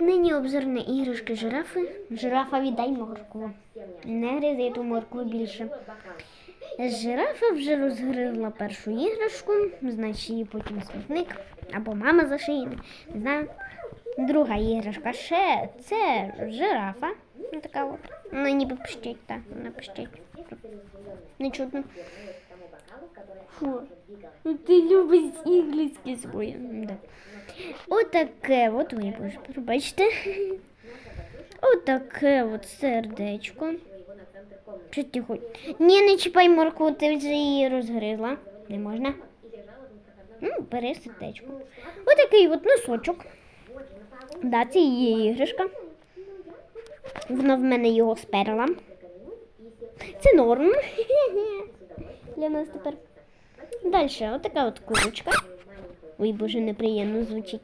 нині обзорне іграшки жирафи. Жирафа віддай моркву. Не гризи ту моркву більше. Жирафа вже розгризла першу іграшку, значить її потім смітник або мама зашиє, не знаю. Друга іграшка ще це жирафа. Ну, така от. Вона ніби пищить, так, вона пищить. Не чутно. Фу. Ну, Ти любиш іглицькі свої. Да. Отаке от, боже, пробачте. Отаке от сердечко. Що ти хоч? Ні, не чіпай моркву, ти вже її розгризла. Не можна. Ну, бери сердечко. Отакий от носочок. Да, це її іграшка. Вона в мене його сперла. Це норм. Для нас тепер. Далі, отака от курочка. Ой, боже, неприємно звучить.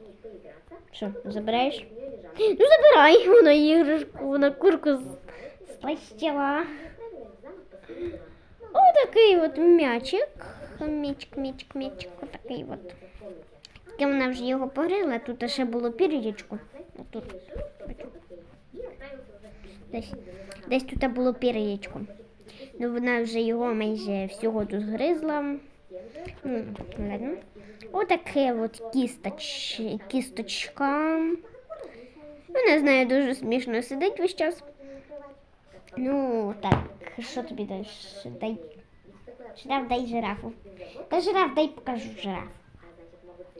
Що, забираєш? Ну забирай, вона іграшку, вона курку спастила. Отакий от м'ячик. М'ячик, м'ячик, м'ячик, отакий от. Тільки вона вже його погризла, тут ще було пір'ячко. Десь, десь тут було пір'ячко. Ну вона вже його майже всього тут згризла. Ну, ладно. Отаке от кісточ, кісточка. Не знаю, дуже смішно сидить весь час. Ну, так, що тобі даєш? Дай. Жираф, дай жирафу. Та жираф, дай покажу жираф.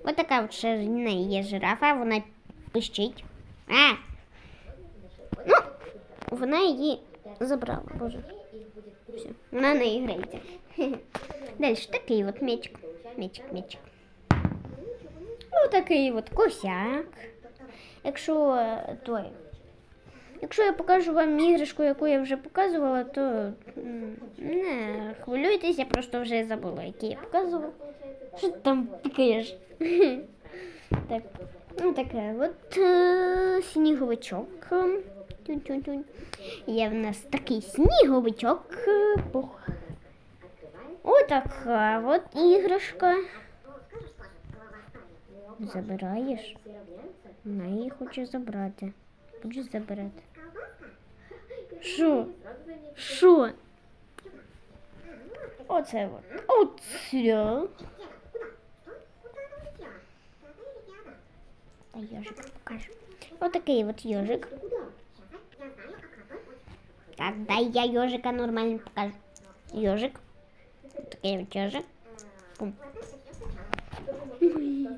Ось така от неї є жирафа, вона пищить. А! Ну, вона її забрала, боже. Все, вона не грається. Далі такий от м'ячик. М'ячик, м'ячик. Ось такий от косяк. Якщо е, той. Якщо я покажу вам іграшку, яку я вже показувала, то не хвилюйтесь, я просто вже забула, які я показувала. Що ти там пікаєш? Так, ну таке от е, сніговичок. Тюнь-тюнь-тюнь. Є в нас такий сніговичок. Отака от іграшка. Забираєш? Вона її хоче забрати. Будеш забирати. Що? Що? Оце от. Оце. Та йожик покажу. Отакий от йожик. Так, дай я йожика нормально покажу. Йожик. Такий от йожик. Пум. Ой.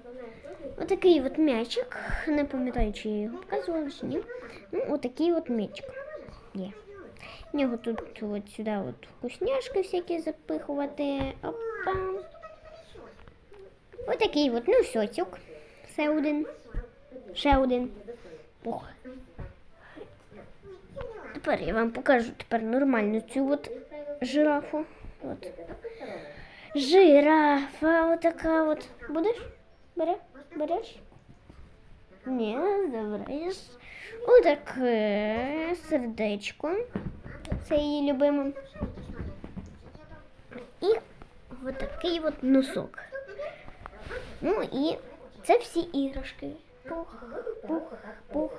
Отакий от м'ячик. Не пам'ятаю, чи я його показувала, чи ні. Ну, отакий от м'ячик є. В нього тут от сюди от вкусняшки всякі запихувати. Опа. Отакий от носочок. Ще один. Ще один. Ох. Тепер я вам покажу тепер нормальну цю от жирафу. От. Жирафа отака от. Будеш? Бере? Береш? Ні, забираєш. Отаке сердечко. Це її любиме. І отакий от носок. Ну і це всі іграшки. Пух, пух, пух,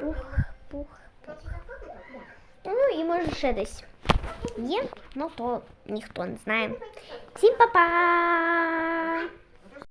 пух, пух, пух. І може ще десь є, ну то ніхто не знає. Всім па-па!